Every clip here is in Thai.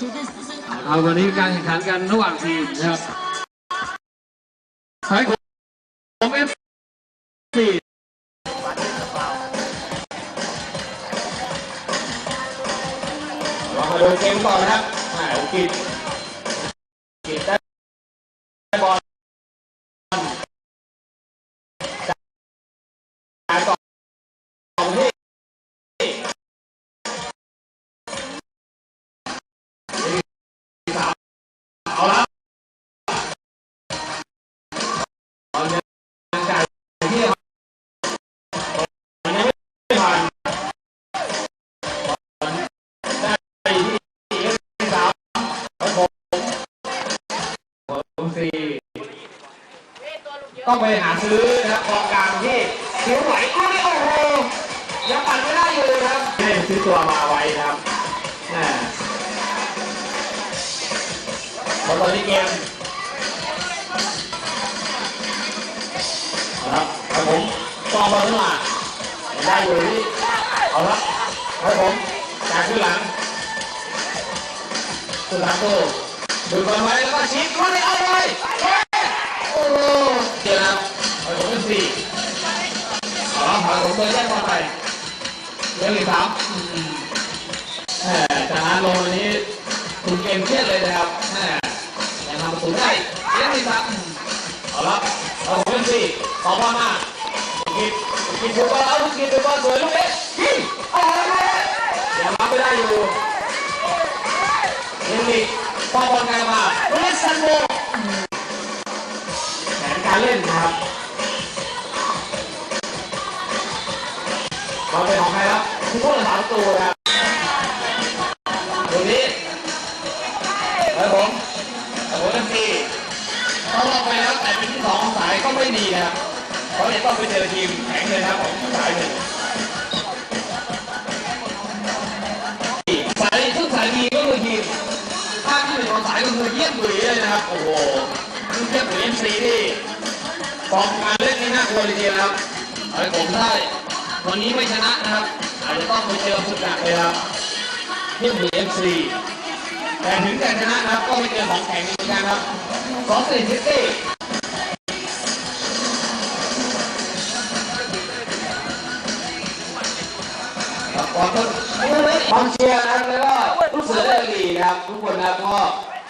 เอาวันนี้การแข่งขันกันระหว่างทีมนะครับไทยของเอฟซีลองมาดูเกมก่อนนะครับอ่าอุกิจ ต้องไปหาซื้อนะครับกองกลางที่คิ้วไหวอ้าวโอ้โหยังปั่นไม่ได้อยู่เลยครับให้ซื้อตัวมาไว้ครับแหม่พอตอนนี้เกมเอาละครับผมกองบอลขึ้นมาได้อยู่ที่เอาละครับผมจากขึ้นหลังสุดท้ายโตดูบอลไว้แล้วก็ชี้เข้าไปเอาเลยเฮ้ยโอ้ ละผ่นผมเบอร์แรกมาไปเรื่องที่สามอืมแหมจากนั้นลงวันนี้คุณเกมเครียดเลยนะครับแหมยังทำประตูได้เรื่องที่สามเอาละเอาผมเป็นสี่ขอบคุณมากินกินดูบอลเอาลูกกินดูบอลสวยลูกเอ๊ะยิงโอ้ยยังรับไม่ได้อยู่เฮนริกป้องบอลไกลมา ตัวนะตรงนี้ครับผมโอ้โหทันทีเขาลงไปแล้วแต่เป็นที่สองสายก็ไม่ดีนะครับเขาจะต้องไปเจอทีมแข็งเลยนะครับของสายหนึ่งสายซึ่งสายดีก็คือทีมภาคที่หนึ่งของสายก็คือเยี่ยมบุรีเลยนะครับ โอ้โหคือเยี่ยมบุรีเอ็มซีนี่ฟอร์มการเล่นนี่น่ากลัวเลยทีเดียวครับไอ้ผมได้ วันนี้ไม่ชนะนะครับ อาจจะต้องไปเจอฝึกหนักเลยครับเยี่ยมบุรีเอ็มซีแต่ถึงจะชนะครับก็ไม่เจอของแข็งเหมือนกันครับสองสี่ซิตี้ครับก่อนต้นกองเชียร์นะครับแล้วก็ลูกเสือได้ดีนะครับ ทุกคนนะก็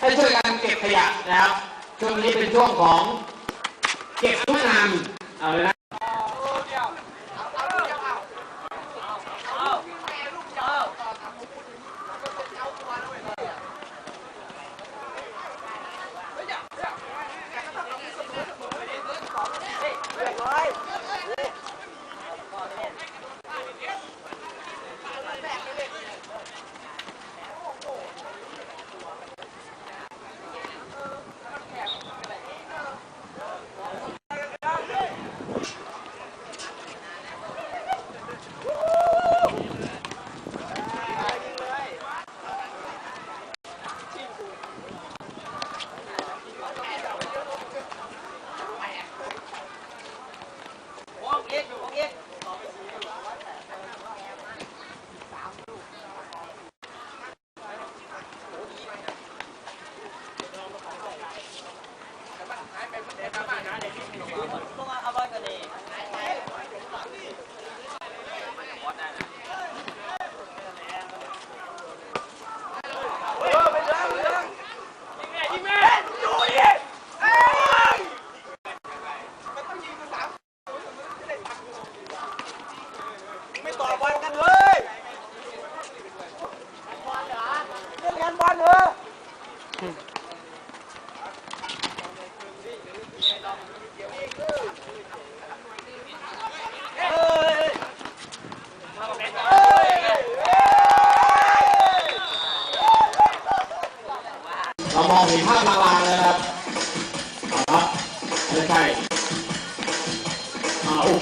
ให้ช่วยกันเก็บขยะนะครับช่วงนี้เป็นช่วงของเก็บทุกงานเอาเลยนะ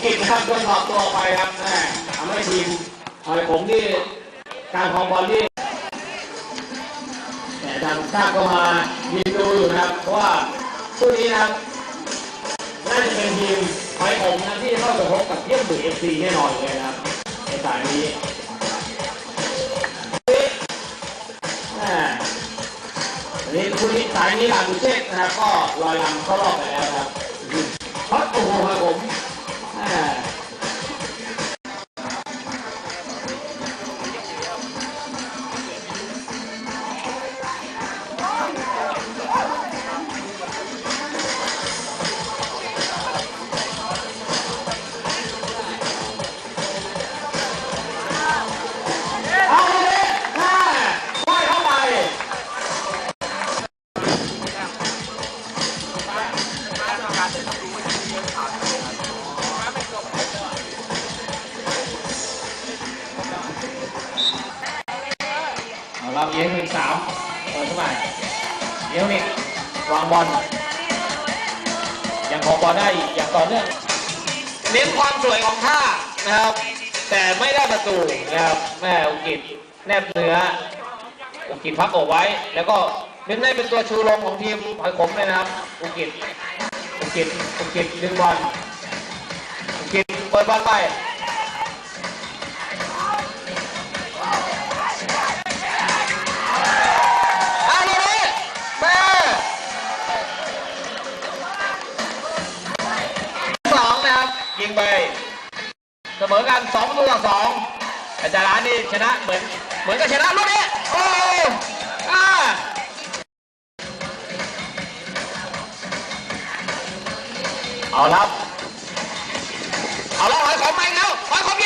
กิจนะครับโดนถอดตัวไปครับแม่ทำให้ทีมไอ้ผมที่การของบอลที่แต่ทางชาก็มายืนดูอยู่นะครับ เพราะว่าคู่นี้นะครับน่าจะเป็นทีมไทยผมนะที่เข้าไปพบกับเยี่ยมบุรีเอฟซีแน่นอนเลยนะครับในสายนี้แม่คุณนิสายนิรันดร์ดุเชษนะครับก็ลอยลำเข้ารอบไปแล้วนะครับเพราะโอ้โหครับผม อ่ เอียงหนึ่งสามเปิดเข้าไปเอียงนี่วางบอลยังของบอลได้อย่างต่อเนื่องเน้นความสวยของท่านะครับ แต่ไม่ได้ประตูนะครับแม่อุกิจแนบเนื้ออุกิจพับอกไว้ แล้วก็เน้นได้เป็นตัวชูโรงของทีมหอยขมเลยนะครับอุกิจอุกิจอุกิจดึงบอลอุกิจเปิดบอลไป ยิงไป เสมอกันสองประตูต่อสองอาจารย์ร้านนี่ชนะเหมือนเหมือนกับชนะลูกนี้โอ้อ่าเอาครับ เอาและหอยของมาอีกแล้วหอยของเยี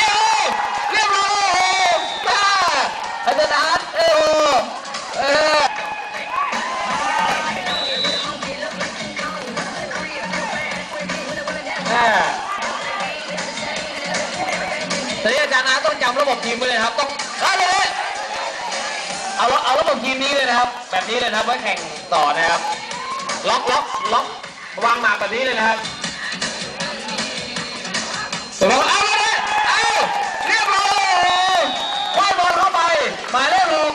่ยม นี่อาจารย์อาร์ตต้องจำระบบทีมไว้เลยนะครับ ต้องเอาเลยเอาเอาระบบทีมนี้เลยนะครับ แบบนี้เลยนะครับไว้แข่งต่อนะครับ ล็อกล็อกล็อกวางหมากแบบนี้เลยนะครับเสร็จแล้วเอาเลยเอาเรียบร้อยคว้าบอลเข้าไปมาเรียบร้อย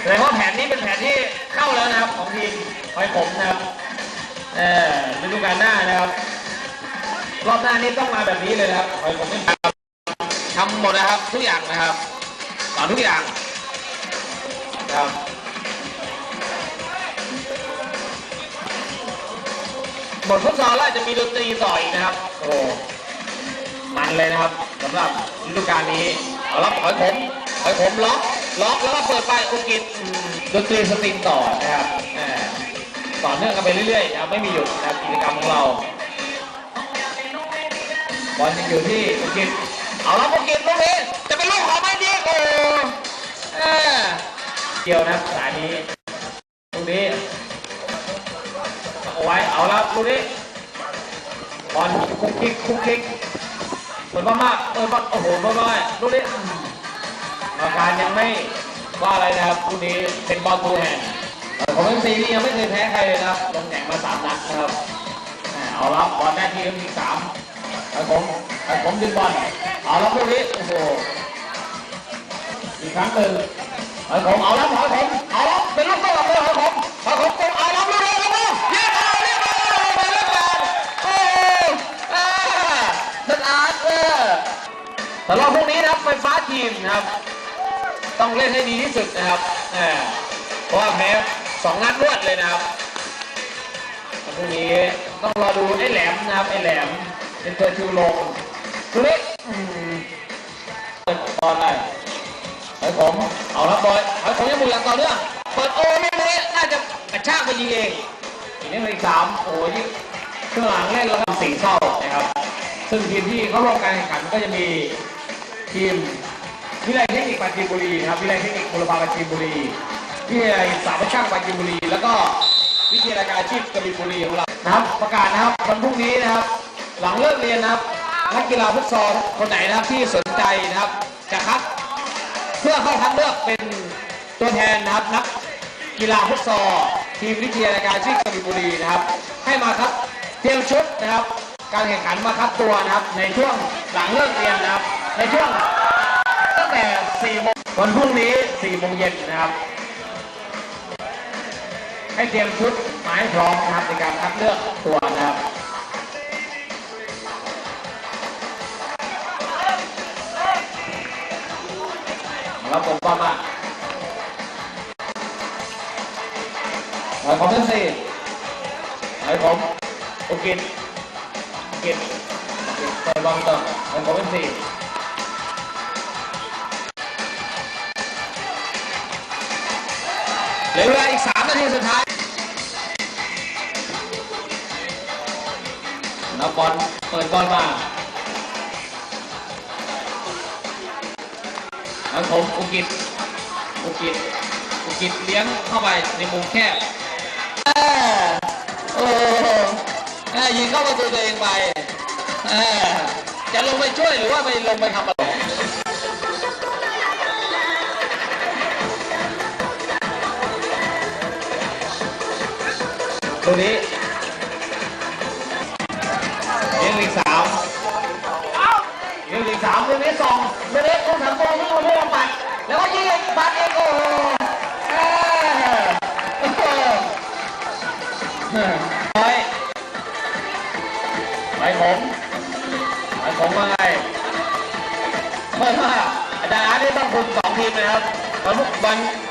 แสดงว่าแผนนี้เป็นแผนที่เข้าแล้วนะครับของทีมหอยผมนะครับเออฤดูกาลหน้านะครับรอบหน้านี้ต้องมาแบบนี้เลยนะครับขอให้ผมไม่ ทำหมดนะครับ ทุกอย่างนะครับสอนทุกอย่างครับบทฟุตซอลแล้วจะมีดนตรีต่ออีกนะครับ โอ้โหมันเลยนะครับสำหรับฤดูกาลนี้เอาละขอยผมขอยผมล็อกล็อกแล้วก็เปิดไปอุกิจดนตรีสตริงต่อนะครับต่อเนื่องกันไปเรื่อยๆนะไม่มีหยุดนะกิจกรรมของเราบอลยังอยู่ที่ปุกิจ เอาละปุกิจลูกนี้จะเป็นลูกของไม่ดีโอ้เกี่ยวนะสายนี้ลูกนี้เอาไว้เอาละลูกนี้บอลคุกคิกคุกคิกเปิดบ้ามากเปิดบ้าโอ้โหบ้ามาลูกนี้อืมการยังไม่ว่าอะไรนะครับลูกนี้เป็นบอลทูแฮนด์เอ่อของเอ็มซีนี่ยังไม่เคยแพ้ใครเลยนะครับลงแข่งมาสามนัดนะครับเอาละบอลได้ที่เอ็มซีสามไอ้ผมไอ้ผมดึงบอล เอาแล้วพวกนี้โอ้โหอีกครั้งหนึ่งไอ้ผมเอาแล้วไอ้ผมเอาแล้วเป็นลูกโต้เลยไอ้ผมไอ้ผมเป็นเอาแล้วลูกนี้ลูกนี้เรียบร้อยเรียบร้อยไปเรียบร้อยโอ้เออเป็นอาร์ตเออแต่รอบพวกนี้นะครับไฟฟ้าทีมนะครับ ต้องเล่นให้ดีที่สุดนะครับเพราะว่าแพ้สองนัดรวดเลยนะครับพรุ่งนี้ต้องรอดูไอ้แหลมนะครับไอ้แหลมเป็นตัวชูลงชูเล็กอืมเปิด บอลได้ไอ้ผมเอาละบอยไอ้ผมยังบุกอย่างต่อเนื่องเปิดโอ้ไม่เลยน่าจะกระชากไปยิงเองอีกนิดนึงอีกสามโอ้ยยิงเครื่องหลังเล่นแล้วก็สีเศร้านะครับ ซึ่งทีมที่เข้าร่วมการแข่งขันก็จะมีทีมวิไลเทคนิคปราจีนบุรีนะครับวิไลเทคนิคบุรพาปราจีนบุรีวิทยาลัยสามช่างปราจีนบุรี แล้วก็วิทยาลัยการอาชีพกบินบุรีของเรานะครับ ประกาศนะครับวันพรุ่งนี้นะครับ หลังเลิกเรียนนะครับ นักกีฬาฟุตซอลคนไหนนะครับที่สนใจนะครับจะคัดเพื่อเข้าคัดเลือกเป็นตัวแทนนะครับนักกีฬาฟุตซอลทีมวิทยาลัยการอาชีพกบิบุรีนะครับ ให้มาครับเตรียมชุดนะครับ การแข่งขันมาคัดตัวนะครับ ในช่วงหลังเลิกเรียนนะครับ ในช่วงตั้งแต่4โมงวันพรุ่งนี้4โมงเย็นนะครับ ให้เตรียมชุดหมาให้พร้อมนะครับในการคัดเลือกตัวนะครับ มารับผมป้ามาหมายของเป็นสี่หมายของโอเคโอเคโอเคใส่บอลต่อหมายของเป็นสี่เหลือเวลาอีกสามนาทีสุดท้ายนับบอลเปิดบอลมา หมายของอุกิตอุกิตอุกิตเลี้ยงเข้าไปในมุมแคบโอ้แม่ยิงเข้าประตูตัวเองไปจะลงไปช่วยหรือว่าไปลงไปทำอะไรตัวนี้เลี้ยงอีกสามเลี้ยงอีกสามตัวนี้สองตัวนี้ต้องทำตัว อ